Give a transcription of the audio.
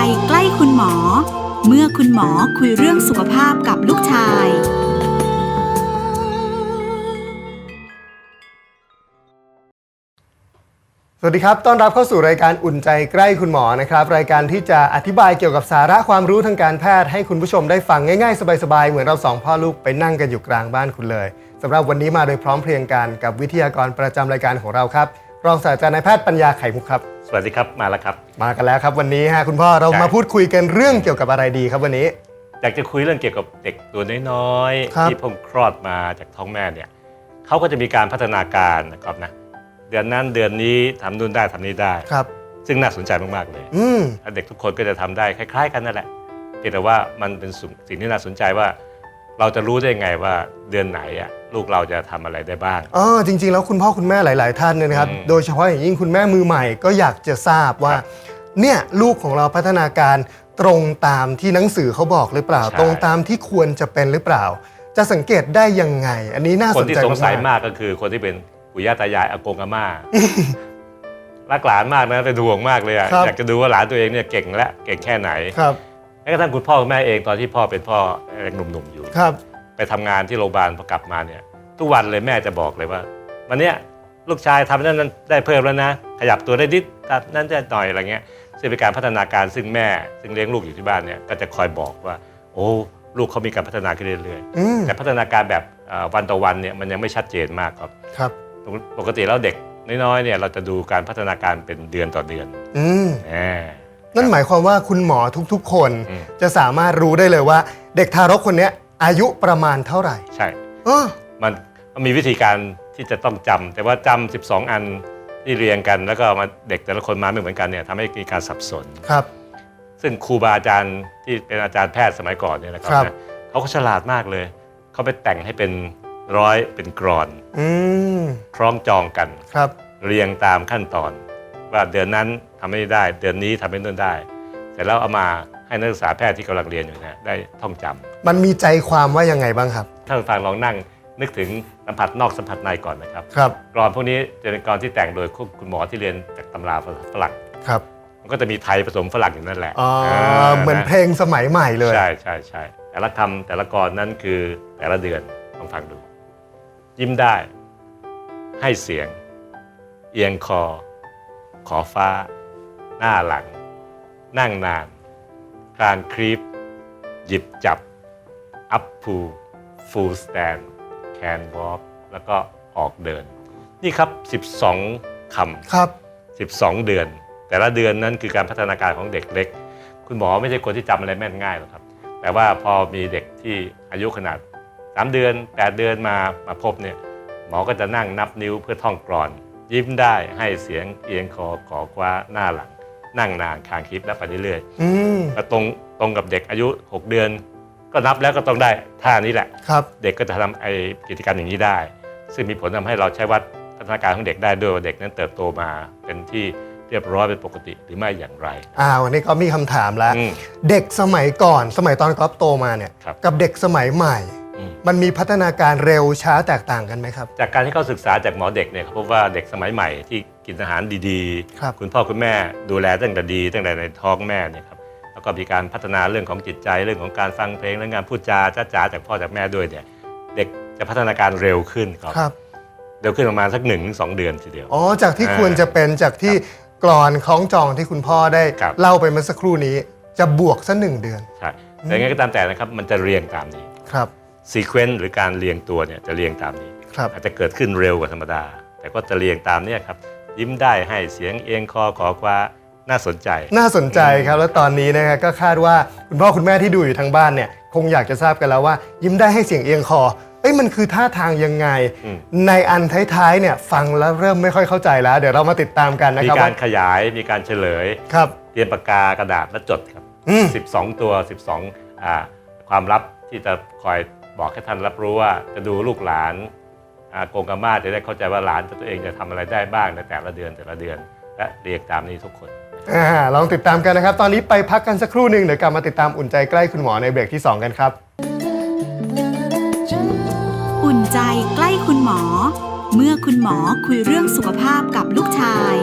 อุ่นใจใกล้คุณหมอ เมื่อคุณหมอคุยเรื่องสุขภาพกับลูกชาย สวัสดีครับ ต้อนรับเข้าสู่รายการอุ่นใจใกล้คุณหมอนะครับ รายการที่จะอธิบายเกี่ยวกับสาระความรู้ทางการแพทย์ให้คุณผู้ชมได้ฟังง่ายๆ สบายๆ เหมือนเราสองพ่อลูกไปนั่งกันอยู่กลางบ้านคุณเลยสำหรับวันนี้มาโดยพร้อมเพรียงกันกับวิทยากรประจำรายการของเราครับ รองศาสตราจารย์นายแพทย์ปัญญาไข่มุกครับ สวัสดีครับมาแล้วครับ มากันแล้วครับวันนี้ฮะคุณพ่อเราใช่มาพูดคุยกันเรื่องเกี่ยวกับอะไรดีครับวันนี้ อยากจะคุยเรื่องเกี่ยวกับเด็กตัวน้อยครับ ๆที่เพิ่งคลอดมาจากท้องแม่เนี่ยเขาก็จะมีการพัฒนาการนะครับนะเดือนนั้นเดือนนี้ทำนู่นได้ทำนี่ได้ ครับ ซึ่งน่าสนใจมากๆเลยอืม และเด็กทุกคนก็จะทำได้คล้าย ๆ กันนั่นแหละเพียงแต่ว่ามันเป็นสิ่งสิ่งที่น่าสนใจว่า เราจะรู้ได้ไงว่าเดือนไหนอะลูกเราจะทำอะไรได้บ้าง อ๋อจริงๆ แล้วคุณพ่อคุณแม่หลาย ๆ ท่านเนี่ยนะครับ อืมโดยเฉพาะอย่างยิ่งคุณแม่มือใหม่ก็อยากจะทราบว่า ครับเนี่ยลูกของเราพัฒนาการตรงตามที่หนังสือเขาบอกหรือเปล่า ใช่ ตรงตามที่ควรจะเป็นหรือเปล่า จะสังเกตได้ยังไง อันนี้น่าคสนนที่ใจสงสัยมากมากก็คือคนที่เป็นปู่ย่าตายายอากงอาม่ารักหลานมากนะเป็นห่วงมากเลยอะอยากจะดูว่าหลานตัวเองเนี่ยเก่งและเก่งแค่ไหน ๆครับ แม้กระทั่งคุณพ่อคุณแม่เองตอนที่พ่อเป็นพ่อยังหนุ่มๆอยู่ ครับ ไปทำงานที่โรงพยาบาลพอกลับมาเนี่ย ทุกวันเลยแม่จะบอกเลยว่า วันเนี้ยลูกชายทำนั่นนั้นได้เพิ่มแล้วนะ ขยับตัวได้นิดตัดนั่นได้หน่อยอะไรเงี้ยซึ่งเป็นการพัฒนาการซึ่งแม่ ซึ่งเลี้ยงลูกอยู่ที่บ้านเนี่ยก็จะคอยบอกว่า โอ้ลูกเขามีการพัฒนาขึ้นเรื่อยอืมๆแต่พัฒนาการแบบเอ่อวันต่อวันเนี่ยมันยังไม่ชัดเจนมากครับ ครับ ปกติแล้วเด็กน้อยๆเนี่ยเราจะดูการพัฒนาการเป็นเดือนต่อเดือนอืม แหม นั่นหมายความว่าคุณหมอทุกๆ คนอืม จะสามารถรู้ได้เลยว่า เด็กทารกคนเนี้ยอายุประมาณเท่าไหร่ใช่ เออมันมันมีวิธีการที่จะต้องจำแต่ว่าจำ12 อันที่เรียงกัน แล้วก็มาเด็กแต่ละคนมาไม่เหมือนกันเนี่ยทำให้มีการสับสน ครับ ซึ่งครูบาอาจารย์ที่เป็นอาจารย์แพทย์สมัยก่อนเนี่ยนะครับครับ นะเขาก็ฉลาดมากเลย เขาไปแต่งให้เป็นร้อยเป็นกรอน อืมคล้องจองกัน ครับ เรียงตามขั้นตอน ว่าเดือนนั้นทำไม่ได้ เดือนนี้ทำไม่นู่นได้ เสร็จแล้วเอามาให้นักศึกษาแพทย์ที่กำลังเรียนอยู่เนะได้ท่องจำมันมีใจความว่ายังไงบ้างครับท่านผู้ฟังลองนั่งนึกถึงสัมผัสนอกสัมผัสในก่อนนะครับครับกรอนพวกนี้จะเป็นกรอนที่แต่งโดยคุณหมอที่เรียนจากตำราฝรั่งครับมันก็จะมีไทยผสมฝรั่งอยู่นั่นแหละอ๋อาเหมือนเพลงสมัยใหม่เลยใช่ใช่ใช่แต่ละคำแต่ละกรนั้นคือแต่ละเดือนลองฟังดู ยิ้มได้ ให้เสียง เอียงคอ ขอฟ้า หน้าหลัง นั่งนานกลางครีป หยิบจับ อัพพูฟูลสแตนแคนวอล์กแล้วก็ออกเดิน นี่ครับ 12คำครับ 12 เดือน แต่ละเดือนนั้นคือการพัฒนาการของเด็กเล็ก คุณหมอไม่ใช่คนที่จำอะไรแม่นง่ายหรอกครับ แต่ว่าพอมีเด็กที่อายุขนาด 3 เดือน 8 เดือนมามาพบเนี่ยหมอก็จะนั่งนับนิ้วเพื่อท่องกรอน ยิ้มได้ให้เสียงเอียงคอขอคว้าหน้าหลัง นั่งนานคางคลิปแล้วไปเรื่อยอืมๆก็ตรงตรงกับเด็กอายุ 6 เดือน ก็นับแล้วก็ต้องได้ท่านี้แหละ ครับเด็กก็จะทำไอกิจกรรมอย่างนี้ได้ ซึ่งมีผลทำให้เราใช้วัดพัฒนาการของเด็กได้ด้วยว่าเด็กนั้นเติบโตมาเป็นที่เรียบร้อยเป็นปกติหรือไม่อย่างไรอ่าวันนี้ก็มีคำถามแล้ว อืม เด็กสมัยก่อนสมัยตอนก๊อฟโตมาเนี่ย ครับ กับเด็กสมัยใหม่อื มมันมีพัฒนาการเร็วช้าแตกต่างกันไหมครับ จากการที่เขาศึกษาจากหมอเด็กเนี่ยเขาพบว่าเด็กสมัยใหม่ที่กินอาหารดีครับคุณพ่อคุณแม่ดูแลตั้งแต่ดีตั้งแต่ในท้องแม่เนี่ยครับแล้วก็มีการพัฒนาเรื่องของจิตใจเรื่องของการฟังเพลงเรื่องการพูดจาจ้าจ๋าจากพ่อจากแม่ด้วยเนี่ยเด็กจะพัฒนาการเร็วขึ้นครับครับเร็วขึ้นประมาณสักหนึ่งถึงสองเดือนทีเดียว อ๋อจากที่อ่าควรจะเป็นจากที่กรอนคล้องจองที่คุณพ่อได้ครับ เล่าไปเมื่อสักครู่นี้ จะบวกสักหนึ่งเดือนใช่แต่ยังไงก็ตามแต่นะครับมันจะเรียงตามนี้ ครับ ซีเควนต์หรือการเรียงตัวเนี่ยจะเรียงตามนี้ครับอาจจะเกิดขึ้นเร็วกว่าธรรมดา แต่ก็จะเรียงตามเนี่ยครับยิ้มได้ให้เสียงเอียงคอขอคว้าน่าสนใจ น่าสนใจครับแล้วตอนนี้นะครับก็คาดว่าคุณพ่อคุณแม่ที่ดูอยู่ทางบ้านเนี่ยคงอยากจะทราบกันแล้วว่า ยิ้มได้ให้เสียงเอียงคอเอ้ยมันคือท่าทางยังไง อืม ในอันท้ายๆเนี่ยฟังแล้วเริ่มไม่ค่อยเข้าใจแล้ว เดี๋ยวเรามาติดตามกันนะมีครับการว่าขยายมีการเฉลย ครับ เตรียมปากกากระดาษและจดครับอืม12 ตัว 12อ่าความลับที่จะคอย บอกให้ท่านรับรู้ว่าจะดูลูกหลานอากงอาม่าจะได้เข้าใจว่าหลานตัวเองจะทำอะไรได้บ้างในแต่ละเดือนแต่ละเดือน และเรียกตามนี้ทุกคนอ่าลองติดตามกันนะครับ ตอนนี้ไปพักกันสักครู่หนึ่งเดี๋ยวกลับมาติดตามอุ่นใจใกล้คุณหมอในเบรกที่ 2 กันครับ อุ่นใจใกล้คุณหมอ เมื่อคุณหมอคุยเรื่องสุขภาพกับลูกชาย